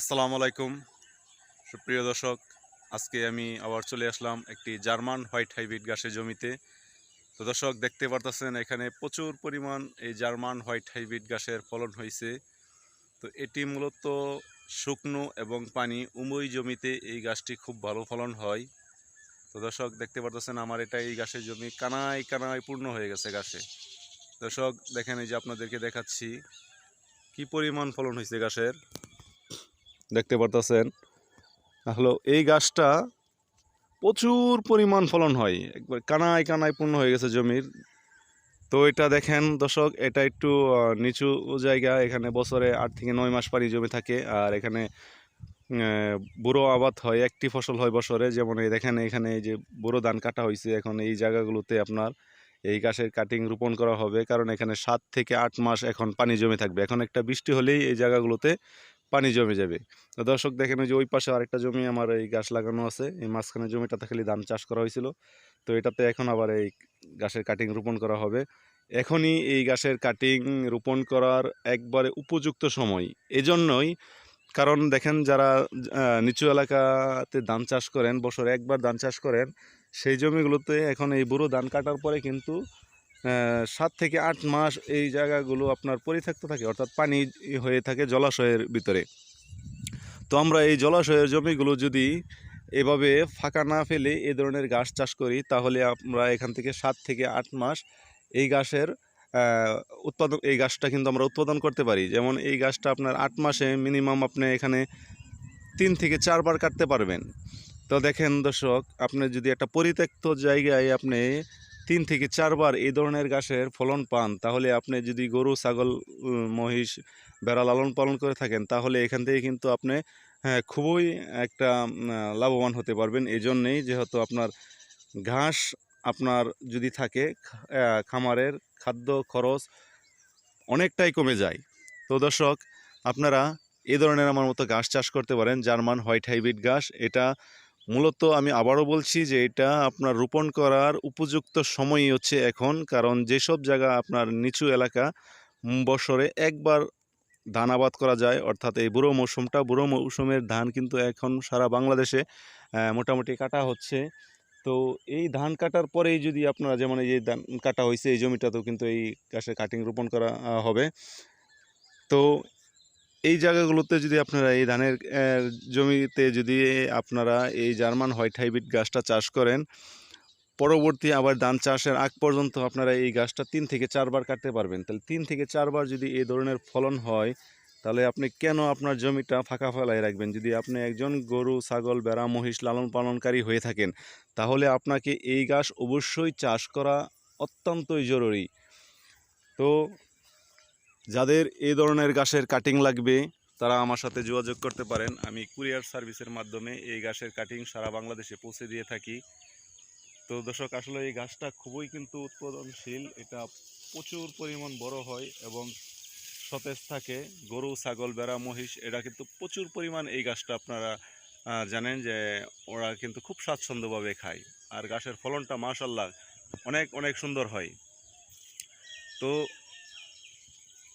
আসসালামু আলাইকুম। সুপ্রিয় দর্শক, আজকে আমি আবার চলে আসলাম একটি জার্মান হোয়াইট হাইব্রিড গাছের জমিতে। তো দর্শক, দেখতে পারতেছেন এখানে প্রচুর পরিমাণ এই জার্মান হোয়াইট হাইব্রিড গাছের ফলন হয়েছে। তো এটি মূলত শুকনো এবং পানি উমই জমিতে এই গাছটি খুব ভালো ফলন হয়। তো দর্শক, দেখতে পারতেছেন আমার এটা এই গাছের জমি কানায় কানায় পূর্ণ হয়ে গেছে গাছে দর্শক, দেখেন এই যে আপনাদেরকে দেখাচ্ছি, কি পরিমাণ ফলন হয়েছে গাছের দেখতে পারতেছেন। হলো এই গাছটা প্রচুর পরিমাণ ফলন হয়। একবার কানায় কানায় পূর্ণ হয়ে গেছে জমির। তো এটা দেখেন দর্শক, এটা একটু নিচু জায়গা। এখানে বছরে আট থেকে নয় মাস পানি জমি থাকে। আর এখানে বুড়ো আবাদ হয়, একটি ফসল হয় বছরে। যেমন এই দেখেন, এখানে এই যে বুড়ো ধান কাটা হয়েছে এখন এই জায়গাগুলোতে আপনার এই গাছের কাটিং রোপণ করা হবে। কারণ এখানে সাত থেকে আট মাস এখন পানি জমে থাকবে। এখন একটা বৃষ্টি হলেই এই জায়গাগুলোতে পানি জমে যাবে। তো দর্শক দেখেন ওই যে ওই পাশে আরেকটা জমি আমার এই গাছ লাগানো আছে। এই মাঝখানে জমিটাতে খালি ধান চাষ করা হয়েছিল। তো এটাতে এখন আবার এই গাছের কাটিং রোপণ করা হবে। এখনই এই গাছের কাটিং রোপণ করার একবারে উপযুক্ত সময়। এজন্যই কারণ দেখেন যারা নিচু এলাকাতে ধান চাষ করেন, বছরে একবার ধান চাষ করেন, সেই জমিগুলোতে এখন এই বুড়ো ধান কাটার পরে কিন্তু সাত থেকে আট মাস এই জায়গাগুলো আপনার পরিত্যক্ত থাকে, অর্থাৎ পানি হয়ে থাকে জলাশয়ের ভিতরে। তো আমরা এই জলাশয়ের জমিগুলো যদি এভাবে ফাঁকা না ফেলে এ ধরনের গাছ চাষ করি, তাহলে আমরা এখান থেকে সাত থেকে আট মাস এই গাছের উৎপাদন, এই গাছটা কিন্তু আমরা উৎপাদন করতে পারি। যেমন এই গাছটা আপনার আট মাসে মিনিমাম আপনি এখানে তিন থেকে চারবার কাটতে পারবেন। তো দেখেন দর্শক, আপনি যদি একটা পরিত্যক্ত জায়গায় আপনি তিন থেকে চারবার এই ধরনের গাছের ফলন পান, তাহলে আপনি যদি গরু, ছাগল মহিষ, বেড়া লালন পালন করে থাকেন, তাহলে এখান থেকে কিন্তু আপনি হ্যাঁ খুবই একটা লাভবান হতে পারবেন। এই জন্যেই যেহেতু আপনার ঘাস আপনার যদি থাকে খামারের খাদ্য খরচ অনেকটাই কমে যায়। তো দর্শক, আপনারা এই ধরনের আমার মতো ঘাস চাষ করতে পারেন জার্মান হোয়াইট হাইব্রিড ঘাস, এটা মূলত আমি আবারও বলছি যে এটা আপনার রোপণ করার উপযুক্ত সময়ই হচ্ছে এখন। কারণ যেসব জায়গা আপনার নিচু এলাকা বছরে একবার ধান আবাদ করা যায়, অর্থাৎ এই বুড়ো মৌসুমটা, বুড়ো মৌসুমের ধান কিন্তু এখন সারা বাংলাদেশে মোটামুটি কাটা হচ্ছে। তো এই ধান কাটার পরেই যদি আপনারা যেমন এই যে ধান কাটা হয়েছে এই জমিটাতেও কিন্তু এই গাছের কাটিং রোপণ করা হবে। তো এই জায়গাগুলোতে যদি আপনারা এই ধানের জমিতে যদি আপনারা এই জার্মান হোয়াইট হাইব্রিড গাছটা চাষ করেন, পরবর্তী আবার ধান চাষের আগ পর্যন্ত আপনারা এই গাছটা তিন থেকে চারবার কাটতে পারবেন। তাহলে তিন থেকে চারবার যদি এই ধরনের ফলন হয়, তাহলে আপনি কেন আপনার জমিটা ফাঁকা ফেলায় রাখবেন? যদি আপনি একজন গরু, ছাগল বেড়া মহিষ লালন পালনকারী হয়ে থাকেন, তাহলে আপনাকে এই গাছ অবশ্যই চাষ করা অত্যন্তই জরুরি। তো যাদের এই ধরনের গাছের কাটিং লাগবে, তারা আমার সাথে যোগাযোগ করতে পারেন। আমি কুরিয়ার সার্ভিসের মাধ্যমে এই গাছের কাটিং সারা বাংলাদেশে পৌঁছে দিয়ে থাকি। তো দর্শক, আসলে এই গাছটা খুবই কিন্তু উৎপাদনশীল। এটা প্রচুর পরিমাণ বড় হয় এবং সতেজ থাকে। গরু, ছাগল বেড়া মহিষ এটা কিন্তু প্রচুর পরিমাণ এই গাছটা আপনারা জানেন যে ওরা কিন্তু খুব স্বাচ্ছন্দ্যভাবে খায়। আর গাছের ফলনটা মাশাল্লাহ অনেক অনেক সুন্দর হয়। তো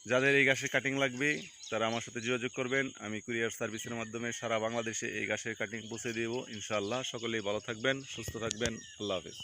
যাদের এই গাছের কাটিং লাগবে, তারা আমার সাথে যোগাযোগ করবেন। আমি কুরিয়ার সার্ভিসের মাধ্যমে সারা বাংলাদেশে এই গাছের কাটিং পৌঁছে দেব। ইনশাআল্লাহ সকলেই ভালো থাকবেন, সুস্থ থাকবেন। আল্লাহ হাফেজ।